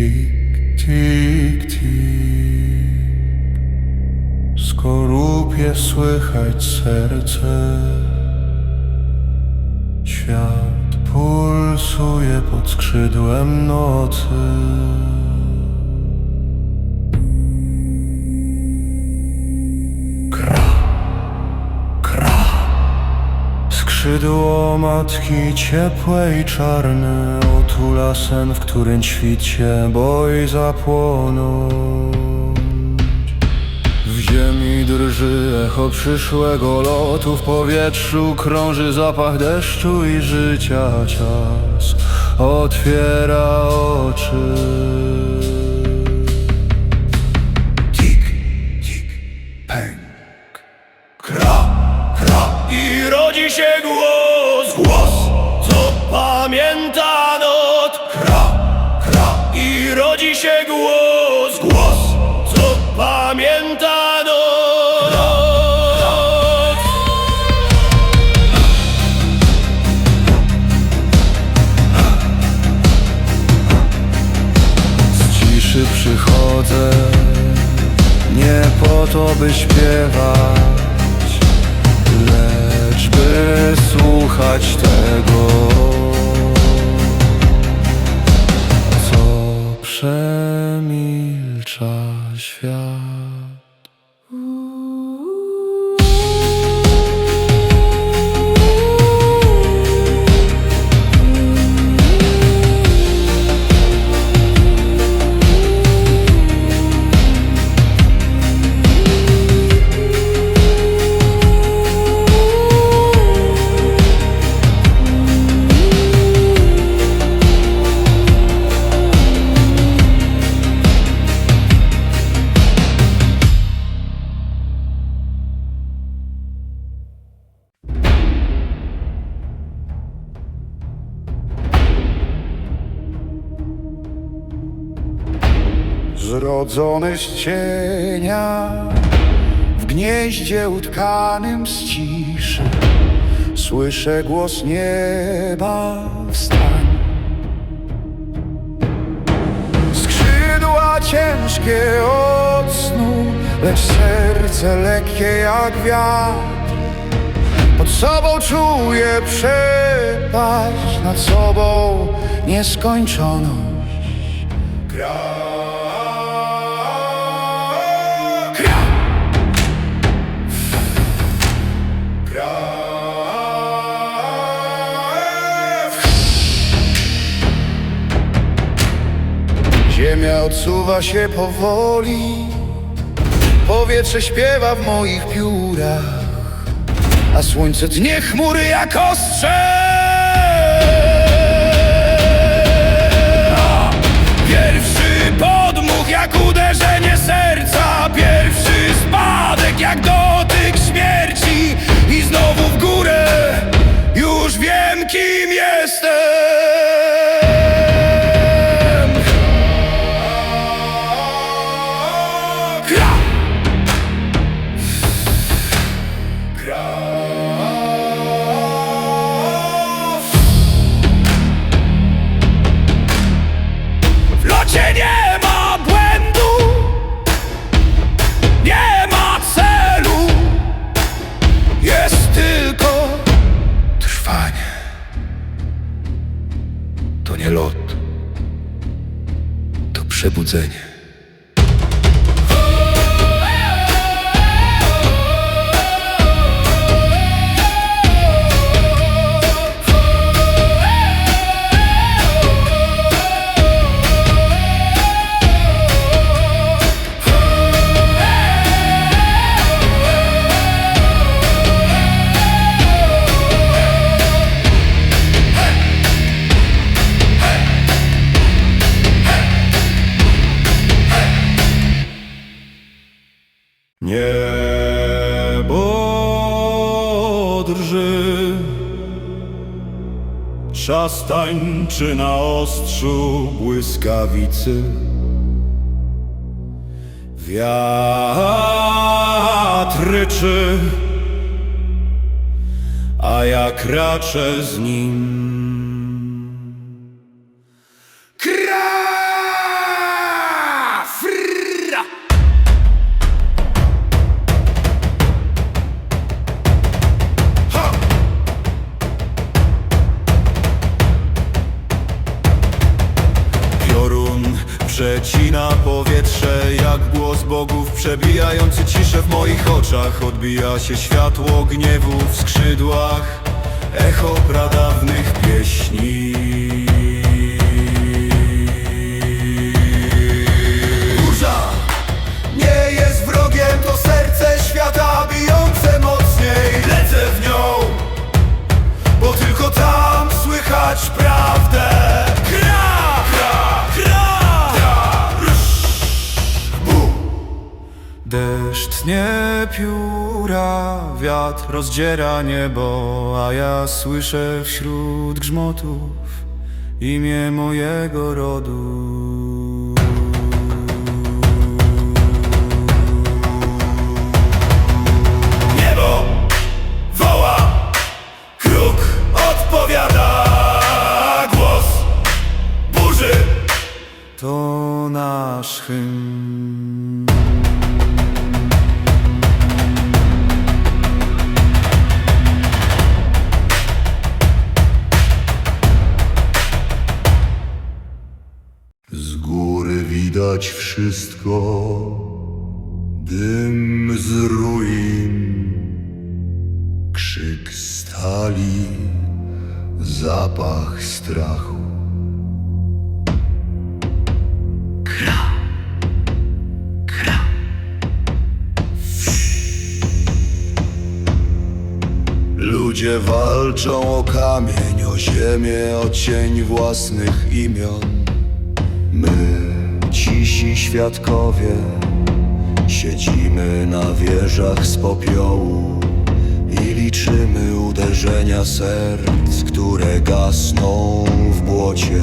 Tik, tik, tik. Skorupie słychać serce. Świat pulsuje pod skrzydłem nocy. Skrzydło matki ciepłe i czarne Otula sen, w którym świt się boi zapłonąć. W ziemi drży echo przyszłego lotu W powietrzu krąży zapach deszczu i życia czas Otwiera oczy głos co pamięta not. Kra, kra I rodzi się głos Głos, co pamięta Z ciszy przychodzę Nie po to by śpiewać słuchać tego Zrodzony z cienia W gnieździe utkanym z ciszy. Słyszę głos nieba wstań. Skrzydła ciężkie od snu Lecz serce lekkie jak wiatr. Pod sobą czuję przepaść Nad sobą nieskończoność. Ziemia odsuwa się powoli. Powietrze śpiewa w moich piórach. A słońce dnie chmury jak ostrze W locie nie ma błędu Nie ma celu Jest tylko trwanie. To nie lot To przebudzenie Czas tańczy na ostrzu Błyskawicy Wiatr ryczy ja kraczę z nim. Jak głos bogów przebijający ciszę w moich oczach. Odbija się światło gniewu w skrzydłach. Echo pradawnych pieśni Deszcz tnie pióra, wiatr rozdziera niebo, a ja słyszę wśród grzmotów imię mojego rodu. Wszystko Dym z ruin Krzyk stali, zapach strachu. Kra, kra. Ludzie walczą o kamień, o ziemię, o cień własnych imion. Świadkowie, siedzimy na wieżach z popiołu i liczymy uderzenia serc, które gasną w błocie.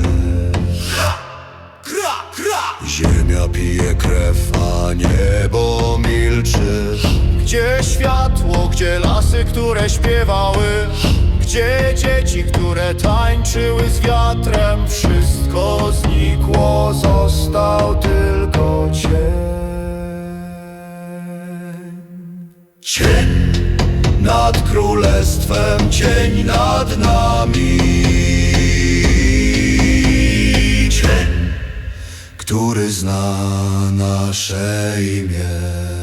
Ziemia pije krew, a niebo milczy. Gdzie światło, gdzie lasy, które śpiewały? Gdzie dzieci, które tańczyły z wiatrem? Wszystko znikło, został tylko cień. Cień nad królestwem, cień nad nami. Cień, który zna nasze imię.